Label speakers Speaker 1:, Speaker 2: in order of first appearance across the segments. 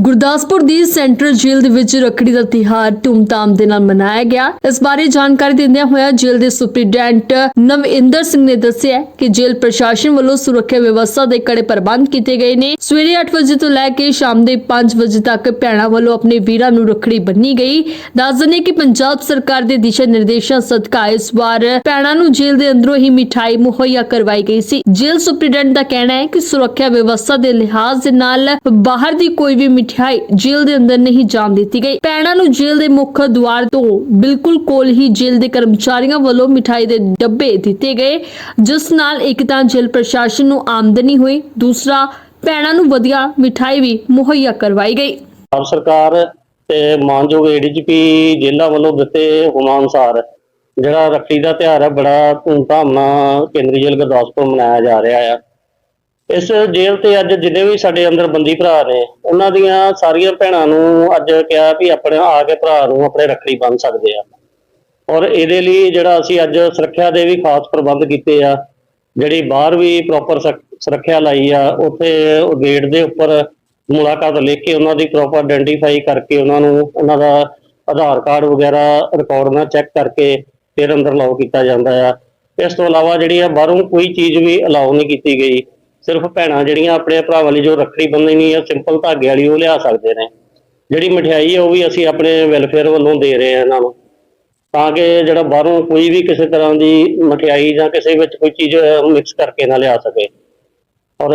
Speaker 1: ਗੁਰਦਾਸਪੁਰ ਦੀ central ਜੇਲ੍ਹ ਦੇ ਵਿੱਚ ਰੱਖੜੀ ਦਾ ਤਿਹਾਰ ਧੂਮਧਾਮ ਦੇ ਨਾਲ ਮਨਾਇਆ ਗਿਆ। ਇਸ ਬਾਰੇ ਜਾਣਕਾਰੀ ਦਿੰਦਿਆਂ ਹੋਇਆ ਜੇਲ੍ਹ ਦੇ ਸੁਪਰਡੈਂਟ ਨਵਇੰਦਰ ਸਿੰਘ ਨੇ ਦੱਸਿਆ ਕਿ ਜੇਲ੍ਹ ਪ੍ਰਸ਼ਾਸਨ ਵੱਲੋਂ ਸੁਰੱਖਿਆ ਵਿਵਸਥਾ ਦੇ ਕੜੇ ਪ੍ਰਬੰਧ ਕੀਤੇ ਗਏ ਨੇ। ਸਵੇਰੇ 8 ਵਜੇ ਤੋਂ ਲੈ ਕੇ ਸ਼ਾਮ ਦੇ 5 ਵਜੇ ਤੱਕ ਭੈਣਾਂ ਵੱਲੋਂ ਆਪਣੇ ਵੀਰਾਂ ਨੂੰ ਰੱਖੜੀ ਬੰਨੀ ਗਈ। ਦੱਸ ਦਿੰਦੇ ਕਿ ਪੰਜਾਬ ਸਰਕਾਰ ਦੇ ਦਿਸ਼ਾ ਨਿਰਦੇਸ਼ਾਂ ਸਦਕਾ ਇਸ ਵਾਰ ਭੈਣਾਂ ਨੂੰ ਜੇਲ੍ਹ ਦੇ ਅੰਦਰੋਂ ਹੀ ਮਿਠਾਈ, ਮੁਹੱਈਆ ਕਰਵਾਈ ਗਈ ਸੀ। ਜੇਲ੍ਹ ਸੁਪਰਡੈਂਟ ਦਾ ਕਹਿਣਾ ਹੈ ਕਿ ਸੁਰੱਖਿਆ ਵਿਵਸਥਾ ਦੇ ਲਿਹਾਜ਼ ਦੇ ਨਾਲ ਬਾਹਰ ਦੀ ਕੋਈ ਵੀ ਮਿਠਾਈ ਜੇਲ੍ਹ ਦੇ ਅੰਦਰ ਨਹੀਂ ਜਾਣ ਦਿੱਤੀ ਗਈ। ਭੈਣਾਂ ਨੂੰ ਜੇਲ੍ਹ ਦੇ ਮੁੱਖ ਦੁਆਰ ਤੋਂ ਬਿਲਕੁਲ ਕੋਲ ਹੀ ਜੇਲ੍ਹ ਦੇ ਕਰਮਚਾਰੀਆਂ ਵੱਲੋਂ ਮਿਠਾਈ ਦੇ ਡੱਬੇ ਦਿੱਤੇ ਗਏ, ਜਿਸ ਨਾਲ ਇੱਕ ਤਾਂ ਜੇਲ੍ਹ ਪ੍ਰਸ਼ਾਸਨ ਨੂੰ ਆਮਦਨੀ ਹੋਈ, ਦੂਸਰਾ ਭੈਣਾਂ ਨੂੰ ਵਧੀਆ ਮਿਠਾਈ ਵੀ ਮੁਹੱਈਆ ਕਰਵਾਈ ਗਈ।
Speaker 2: ਪੰਜਾਬ ਸਰਕਾਰ ਤੇ ਮਾਨਯੋਗ ਏਡੀਜੀਪੀ ਜੇਲ੍ਹਾਂ ਵੱਲੋਂ ਦਿੱਤੇ ਹੁਕਮਾਂ ਅਨੁਸਾਰ, ਜਿਹੜਾ ਰੱਖੜੀ ਦਾ ਤਿਉਹਾਰ ਹੈ, ਬੜਾ ਧੂਮਧਾਮ ਨਾਲ ਕੇਂਦਰੀ ਜੇਲ੍ਹ ਗੁਰਦਾਸਪੁਰ ਮਨਾਇਆ ਜਾ ਰਿਹਾ ਹੈ ਇਸ ਜੇਲ੍ਹ ਤੇ ਅੱਜ ਜਿੰਨੇ ਵੀ ਸਾਡੇ ਅੰਦਰ ਬੰਦੀ ਭਰਾ ਨੇ, ਉਹਨਾਂ ਦੀਆਂ ਸਾਰੀਆਂ ਭੈਣਾਂ ਨੂੰ ਅੱਜ ਕਿਹਾ ਵੀ ਆਪਣੇ ਆ ਕੇ ਭਰਾ ਨੂੰ ਆਪਣੇ ਰੱਖੜੀ ਬੰਨ ਸਕਦੇ ਆ। ਔਰ ਇਹਦੇ ਲਈ ਜਿਹੜਾ ਅਸੀਂ ਅੱਜ ਸੁਰੱਖਿਆ ਦੇ ਵੀ ਖਾਸ ਪ੍ਰਬੰਧ ਕੀਤੇ ਆ, ਜਿਹੜੀ ਬਾਹਰ ਵੀ ਪ੍ਰੋਪਰ ਸੁਰੱਖਿਆ ਲਾਈ ਆ, ਉੱਥੇ ਗੇਟ ਦੇ ਉੱਪਰ ਮੁਲਾਕਾਤ ਲਿਖ ਕੇ ਉਹਨਾਂ ਦੀ ਪ੍ਰੋਪਰ ਆਇਡੈਂਟੀਫਾਈ ਕਰਕੇ ਉਹਨਾਂ ਨੂੰ ਉਹਨਾਂ ਦਾ ਆਧਾਰ ਕਾਰਡ ਵਗੈਰਾ ਰਿਕਾਰਡ ਨਾਲ ਚੈੱਕ ਕਰਕੇ ਫਿਰ ਅੰਦਰ ਅਲਾਉ ਕੀਤਾ ਜਾਂਦਾ ਆ। ਇਸ ਤੋਂ ਇਲਾਵਾ ਜਿਹੜੀ ਆ ਬਾਹਰੋਂ ਕੋਈ ਚੀਜ਼ ਵੀ ਅਲਾਉ ਨਹੀਂ ਕੀਤੀ ਗਈ। ਸਿਰਫ ਭੈਣਾਂ ਜਿਹੜੀਆਂ ਆਪਣੇ ਭਰਾਵਾਂ ਲਈ ਜੋ ਰੱਖੜੀ ਬੰਨ੍ਹਣੀ ਆ ਸਿੰਪਲ ਧਾਗੇ ਵਾਲੀ ਉਹ ਲਿਆ ਸਕਦੇ ਨੇ। ਜਿਹੜੀ ਮਠਿਆਈ ਹੈ ਉਹ ਵੀ ਅਸੀਂ ਆਪਣੇ ਵੈਲਫੇਅਰ ਵੱਲੋਂ ਦੇ ਰਹੇ ਹਾਂ ਇਹਨਾਂ ਨੂੰ। ਤਾਂ ਕਿ ਜਿਹੜਾ ਬਾਹਰੋਂ ਕੋਈ ਵੀ ਕਿਸੇ ਤਰ੍ਹਾਂ ਦੀ ਮਠਿਆਈ ਜਾਂ ਕਿਸੇ ਵਿੱਚ ਕੋਈ ਚੀਜ਼ ਮਿਕਸ ਕਰਕੇ ਨਾ ਲਿਆ ਸਕੇ। ਔਰ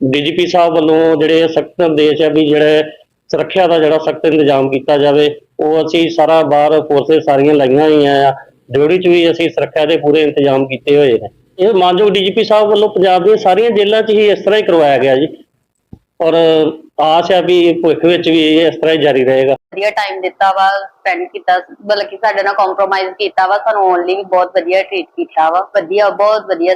Speaker 2: ਡੀਜੀਪੀ ਸਾਹਿਬ ਵੱਲੋਂ ਜਿਹੜੇ ਸਖਤ ਨਿਰਦੇਸ਼ ਹੈ ਵੀ ਜਿਹੜੇ ਸੁਰੱਖਿਆ ਦਾ ਜਿਹੜਾ ਸਖਤ ਇੰਤਜ਼ਾਮ ਕੀਤਾ ਜਾਵੇ, ਉਹ ਅਸੀਂ ਸਾਰਾ ਬਾਹਰ ਫੋਰਸਸ ਸਾਰੀਆਂ ਲਾਈਆਂ ਹੋਈਆਂ ਆ। ਡਿਊਟੀ 'ਚ ਵੀ ਅਸੀਂ ਸੁਰੱਖਿਆ ਦੇ ਪੂਰੇ ਇੰਤਜ਼ਾਮ ਕੀਤੇ ਹੋਏ ਨੇ। ਇਹ ਮਾਨਯੋਗ ਡੀਜੀਪੀ ਸਾਹਿਬ ਵੱਲੋਂ ਪੰਜਾਬ ਦੀਆਂ ਸਾਰੀਆਂ ਜੇਲ੍ਹਾਂ 'ਚ ਹੀ ਇਸ ਤਰ੍ਹਾਂ ਹੀ ਕਰਵਾਇਆ ਗਿਆ ਜੀ। ਔਰ ਆਸ ਹੈ ਵੀ ਭਵਿੱਖ ਵਿੱਚ ਵੀ ਇਹ ਇਸ ਤਰ੍ਹਾਂ ਹੀ ਜਾਰੀ ਰਹੇਗਾ।
Speaker 3: ਵਧੀਆ ਟਾਈਮ ਦਿੱਤਾ ਵਾ ਸਪੈਂਡ ਕੀਤਾ, ਬਲਕਿ ਸਾਡੇ ਨਾਲ ਕੰਪਰੋਮਾਈਜ਼ ਕੀਤਾ ਵਾ, ਸਾਨੂੰ ਓਨਲੀ ਬਹੁਤ ਵਧੀਆ ਟ੍ਰੀਟ ਕੀਤਾ ਵਾ। ਵਧੀਆ, ਬਹੁਤ ਵਧੀਆ